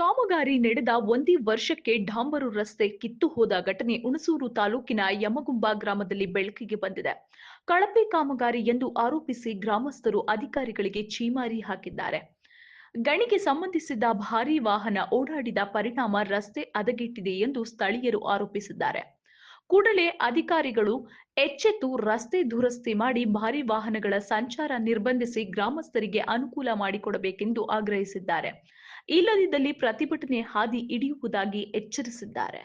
ಕಾಮಗಾರಿ ನಡೆದ ಒಂದೇ ವರ್ಷಕ್ಕೆ ಡಾಂಬರು ರಸ್ತೆ ಕಿತ್ತು ಹೋದ ಘಟನೆ ಹುಣಸೂರು ತಾಲೂಕಿನ ಯಮಗುಂಬ ಗ್ರಾಮದಲ್ಲಿ ಬೆಳಕಿಗೆ ಬಂದಿದೆ. ಕಳಪೆ ಕಾಮಗಾರಿ ಎಂದು ಆರೋಪಿಸಿ ಗ್ರಾಮಸ್ಥರು ಅಧಿಕಾರಿಗಳಿಗೆ ಛೀಮಾರಿ ಹಾಕಿದ್ದಾರೆ. ಗಣಿಗೆ ಸಂಬಂಧಿಸಿದ ಭಾರೀ ವಾಹನ ಓಡಾಡಿದ ಪರಿಣಾಮ ರಸ್ತೆ ಹದಗೆಟ್ಟಿದೆ ಎಂದು ಸ್ಥಳೀಯರು ಆರೋಪಿಸಿದ್ದಾರೆ. ಕೂಡಲೇ ಅಧಿಕಾರಿಗಳು ಎಚ್ಚೆತ್ತು ರಸ್ತೆ ದುರಸ್ತಿ ಮಾಡಿ ಭಾರಿ ವಾಹನಗಳ ಸಂಚಾರ ನಿರ್ಬಂಧಿಸಿ ಗ್ರಾಮಸ್ಥರಿಗೆ ಅನುಕೂಲ ಮಾಡಿಕೊಡಬೇಕೆಂದು ಆಗ್ರಹಿಸಿದ್ದಾರೆ. ಇಲ್ಲದಿದ್ದಲ್ಲಿ ಪ್ರತಿಭಟನೆ ಹಾದಿ ಹಿಡಿಯುವುದಾಗಿ ಎಚ್ಚರಿಸಿದ್ದಾರೆ.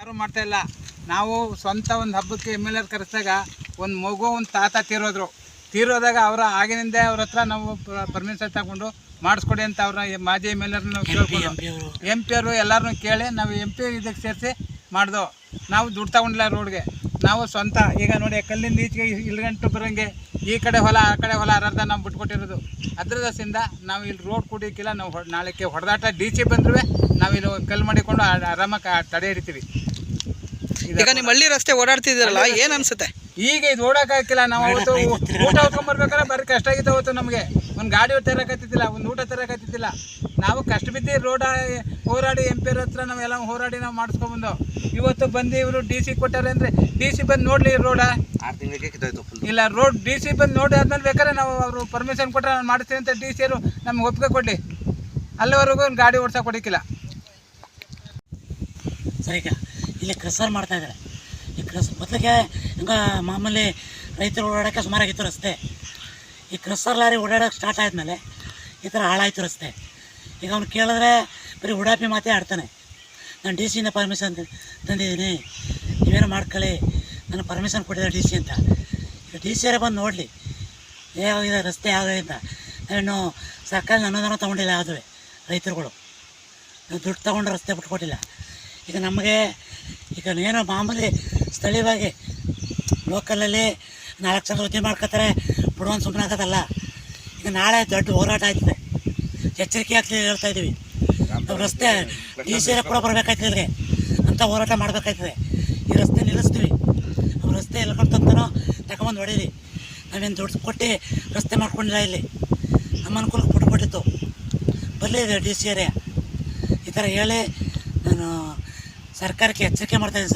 ಯಾರು ಮಾಡ್ತಾ ಇಲ್ಲ? ನಾವು ಸ್ವಂತ ಒಂದು ಹಬ್ಬಕ್ಕೆ ಎಂ ಎಲ್ ಆರ್ ಕರೆಸಿದಾಗ ಒಂದು ಮಗು ಒಂದು ತಾತ ತೀರೋದ್ರು. ತೀರೋದಾಗ ಅವರ ಆಗಿನಿಂದ ಅವ್ರ ಹತ್ರ ನಾವು ಪರ್ಮಿಷನ್ ತಗೊಂಡು ಮಾಡಿಸ್ಕೊಡಿ ಅಂತ ಅವ್ರ ಮಾಜಿ ಎಂ ಎಲ್ ಕೇಳ್ಕೊಂಡು ಎಂ ಪಿ ಅವರು. ಎಲ್ಲರನ್ನೂ ಕೇಳಿ ನಾವು ಎಂ ಪಿ ಇದಕ್ಕೆ ಸೇರಿಸಿ ಮಾಡ್ದು? ನಾವು ದುಡ್ಡು ತಗೊಂಡಿಲ್ಲ ರೋಡ್ಗೆ. ನಾವು ಸ್ವಂತ. ಈಗ ನೋಡಿ ಕಲ್ಲಿಂದ ಈಚೆಗೆ ಇಲ್ಗಂಟು ಬರೋಂಗೆ ಈ ಕಡೆ ಹೊಲ ಆ ಕಡೆ ಹೊಲ ಅರ್ಧ ನಾವು ಬಿಟ್ಕೊಟ್ಟಿರೋದು. ಅದ್ರದಿಂದ ನಾವು ಇಲ್ಲಿ ರೋಡ್ ಕುಡಿಯೋಕ್ಕಿಲ್ಲ ನಾವು ನಾಳೆಕ್ಕೆ ನಾಳೆಗೆ ಹೊಡೆದಾಟ ಡಿ ಸಿ ಬಂದ್ರೂ ನಾವು ಇಲ್ಲಿ ಕಲ್ಲು ಮಾಡಿಕೊಂಡು ಆರಾಮಾಗಿ ತಡೆ ಹಿಡಿತೀವಿ. ಈಗ ನಿಮ್ಮ ಹಳ್ಳಿ ರಸ್ತೆ ಓಡಾಡ್ತಿದ್ದೀರಲ್ಲ ಏನು ಅನ್ಸುತ್ತೆ? ಈಗ ಇದು ಓಡಕ್ಕಾಗಿಲ್ಲ ನಾವು ಅವತ್ತು ಊಟ ಹೊತ್ಕೊಂಡ್ಬರ್ಬೇಕಾದ್ರೆ ಬರೀ ಕಷ್ಟ ಆಗಿತ್ತು ಅವತ್ತು ನಮಗೆ. ಒಂದು ಗಾಡಿ ತರಕತ್ತಿದ್ದಿಲ್ಲ ಒಂದು ಊಟ ತರಕತ್ತಿದ್ದಿಲ್ಲ ನಾವು ಕಷ್ಟ ಬಿದ್ದು ರೋಡ ಹೋರಾಡಿ ಎಂ ಪಿ ಹತ್ರ ನಾವೆಲ್ಲ ಹೋರಾಡಿ ನಾವು ಮಾಡಿಸ್ಕೊಂಡ್ಬಂದು ಇವತ್ತು ಬಂದು ಇವರು ಡಿ ಸಿ ಕೊಟ್ಟಾರೆ ಅಂದರೆ ಡಿ ಸಿ ಬಂದು ನೋಡಲಿ ರೋಡ. ಇಲ್ಲ ರೋಡ್ ಡಿ ಸಿ ಬಂದು ನೋಡಿ ಆದ್ಮೇಲೆ ಬೇಕಾದ್ರೆ ನಾವು ಅವರು ಪರ್ಮಿಷನ್ ಕೊಟ್ಟರೆ ನಾನು ಮಾಡಿಸ್ತೀನಿ ಅಂತ ಡಿ ಸಿಯರು ನಮ್ಗೆ ಒಪ್ಪಿಗೆ ಕೊಡಲಿ. ಅಲ್ಲಿವರೆಗೂ ಒಂದು ಗಾಡಿ ಓಡ್ಸೋಕೆ ಕೊಡಿಕಿಲ್ಲ ಸರಿ ಈಗ ಇಲ್ಲಿ ಕಸರ್ ಮಾಡ್ತಾ ಇದ್ದಾರೆ ಈ ಕ್ರಸ್ ಮೊದಲಿಗೆ ಹಿಂಗ ಮಾಮೂಲಿ ರೈತರು ಓಡಾಡೋಕ್ಕೆ ಸುಮಾರಾಗಿತ್ತು ರಸ್ತೆ. ಈ ಕ್ರಸ್ಸರ್ ಲಾರಿ ಓಡಾಡೋಕೆ ಸ್ಟಾರ್ಟ್ ಆದಮೇಲೆ ಈ ಥರ ಹಾಳಾಯಿತು ರಸ್ತೆ. ಈಗ ಅವ್ನು ಕೇಳಿದ್ರೆ ಬರೀ ಉಡಾಪಿ ಮಾತೇ ಆಡ್ತಾನೆ. ನಾನು ಡಿ ಸಿಯಿಂದ ಪರ್ಮಿಷನ್ ತಂದಿದ್ದೀನಿ. ನೀವೇನೋ ಮಾಡ್ಕೊಳ್ಳಿ. ನಾನು ಪರ್ಮಿಷನ್ ಕೊಟ್ಟಿದ್ದೆ ಡಿ ಸಿ ಅಂತ. ಈಗ ಡಿ ಸಿಯರೇ ಬಂದು ನೋಡಲಿ. ಹೇಗಾಗಿದೆ ರಸ್ತೆ ಯಾವುದೇ ಅಂತ. ಸರ್ಕಾರ ಅನುದಾನ ತೊಗೊಂಡಿಲ್ಲ ಯಾವುದೇ ರೈತರುಗಳು. ನಾನು ದುಡ್ಡು ತೊಗೊಂಡು ರಸ್ತೆ ಬಿಟ್ಕೊಟ್ಟಿಲ್ಲ. ಈಗ ನಮಗೆ ಈಗ ಏನೋ ಮಾಮೂಲಿ ಸ್ಥಳೀಯವಾಗಿ ಲೋಕಲಲ್ಲಿ ನಾಲ್ಕು ಜನ ವೃತ್ತಿ ಮಾಡ್ಕೋತಾರೆ ಬಿಡುವನ್ ಸುಮ್ಮನೆ ಆಗೋದಲ್ಲ ಈಗ ನಾಳೆ ದೊಡ್ಡ ಹೋರಾಟ ಆಯ್ತದೆ. ಎಚ್ಚರಿಕೆ ಆಗ್ತದೆ ಹೇಳ್ತಾ ಇದ್ದೀವಿ ನಾವು ರಸ್ತೆ ಡಿ ಸಿ ಕೂಡ ಬರಬೇಕಾಯ್ತದೆ ಇಲ್ಲಿಗೆ. ಅಂತ ಹೋರಾಟ ಮಾಡಬೇಕಾಯ್ತದೆ. ಈ ರಸ್ತೆ ನಿಲ್ಲಿಸ್ತೀವಿ. ನಾವು ರಸ್ತೆ ಎಲ್ಕೊಂತಂತನೋ ತಗೊಂಬಂದು ಹೊಡೀರಿ ನಾವೇನು ದುಡ್ಡು ಕೊಟ್ಟು ರಸ್ತೆ ಮಾಡ್ಕೊಂಡಿಲ್ಲ ಇಲ್ಲಿ. ನಮ್ಮ ಅನುಕೂಲಕ್ಕೆ ಕೊಟ್ಟಿತ್ತು. ಬರಲಿ ಡಿ ಸಿ ಏರಿಯಾ ಈ ಥರ ಹೇಳಿ ನಾನು ಸರ್ಕಾರಕ್ಕೆ ಎಚ್ಚರಿಕೆ ಮಾಡ್ತಾಯಿದ್ದೀನಿ ಸರ್.